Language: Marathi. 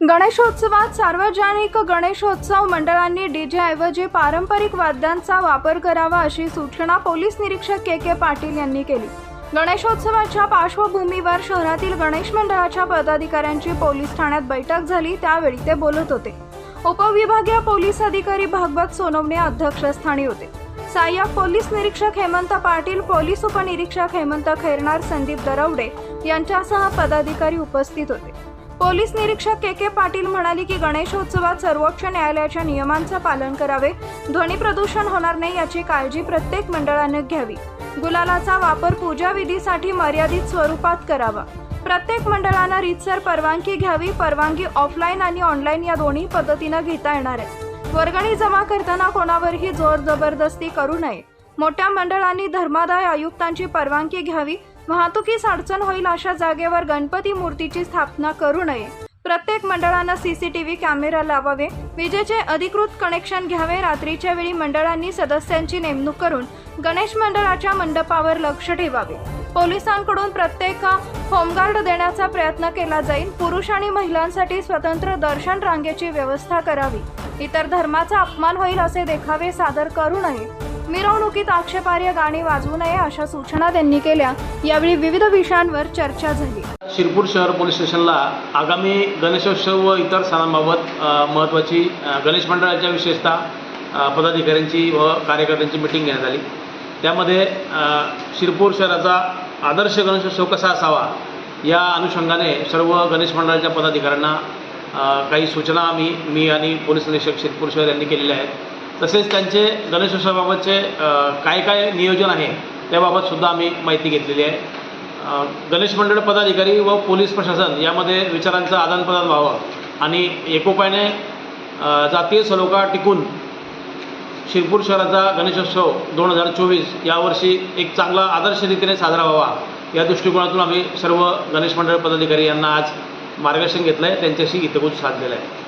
गणेशोत्सवात सार्वजनिक गणेशोत्सव मंडळांनी डीजेऐवजी पारंपरिक वाद्यांचा वापर करावा अशी सूचना पोलीस निरीक्षक के के पाटील यांनी केली. गणेशोत्सवाच्या पार्श्वभूमीवर शहरातील गणेश मंडळाच्या पदाधिकाऱ्यांची पोलीस ठाण्यात बैठक झाली त्यावेळी ते बोलत होते. उपविभागीय पोलीस अधिकारी भागवत सोनवणे अध्यक्षस्थानी होते. सहाय्यक पोलीस निरीक्षक हेमंत पाटील पोलीस उपनिरीक्षक हेमंत खैरनार संदीप दरवडे यांच्यासह पदाधिकारी उपस्थित होते. पोलीस निरीक्षक के के पाटील म्हणाले की गणेशोत्सवात सर्वोच्च न्यायालयाच्या नियमांचं पालन करावे. ध्वनी प्रदूषण होणार नाही याची काळजी प्रत्येक मंडळाने घ्यावी. गुलालाचा वापर पूजा विधीसाठी मर्यादित स्वरूपात करावा. प्रत्येक मंडळानं रीतसर परवानगी घ्यावी परवानगी ऑफलाईन आणि ऑनलाईन या दोन्ही पद्धतीनं घेता येणार आहे. वर्गणी जमा करताना कोणावरही जोर जबरदस्ती करू नये. मोठ्या मंडळांनी धर्मादाय आयुक्तांची परवानगी घ्यावी वाहतुकीस अडचण होईल अशा जागेवर गणपती मूर्तीची स्थापना करू नये. प्रत्येक मंडळानं सीसीटीव्ही कॅमेरा लावावे. विजेचे अधिकृत कनेक्शन घ्यावे. रात्रीच्या वेळी मंडळांनी सदस्यांची नेमणूक करून गणेश मंडळाच्या मंडपावर लक्ष ठेवावे. पोलिसांकडून प्रत्येक होमगार्ड देण्याचा प्रयत्न केला जाईल. पुरुष आणि महिलांसाठी स्वतंत्र दर्शन रांगेची व्यवस्था करावी. इतर धर्माचा अपमान होईल असे देखावे सादर करू नये. मिरवणुकीत आक्षेपार्ह गाणी वाजवू नये अशा सूचना त्यांनी केल्या. यावेळी विविध विषयांवर चर्चा झाली. शिरपूर शहर पोलीस स्टेशनला आगामी गणेशोत्सव व इतर सणांबाबत महत्त्वाची गणेश मंडळाच्या विशेषतः पदाधिकाऱ्यांची व कार्यकर्त्यांची मिटिंग घेण्यात आली. त्यामध्ये शिरपूर शहराचा आदर्श गणेशोत्सव कसा असावा या अनुषंगाने सर्व गणेश मंडळाच्या पदाधिकाऱ्यांना काही सूचना आम्ही मी आणि पोलीस निरीक्षक शिरपूर शहर यांनी केलेल्या आहेत. तसेच त्यांचे गणेशोत्सवाबाबतचे काय काय नियोजन आहे त्याबाबतसुद्धा आम्ही माहिती घेतलेली आहे. गणेश मंडळ पदाधिकारी व पोलीस प्रशासन यामध्ये विचारांचं आदानप्रदान व्हावं आणि एकोप्याने जातीय सलोखा टिकून शिरपूर शहराचा गणेशोत्सव दोन हजार चोवीस यावर्षी एक चांगला आदर्श रीतीने साजरा व्हावा. या दृष्टिकोनातून आम्ही सर्व गणेश मंडळ पदाधिकारी यांना आज मार्गदर्शन घेतलं आहे त्यांच्याशी हितगुज साधलेलं आहे.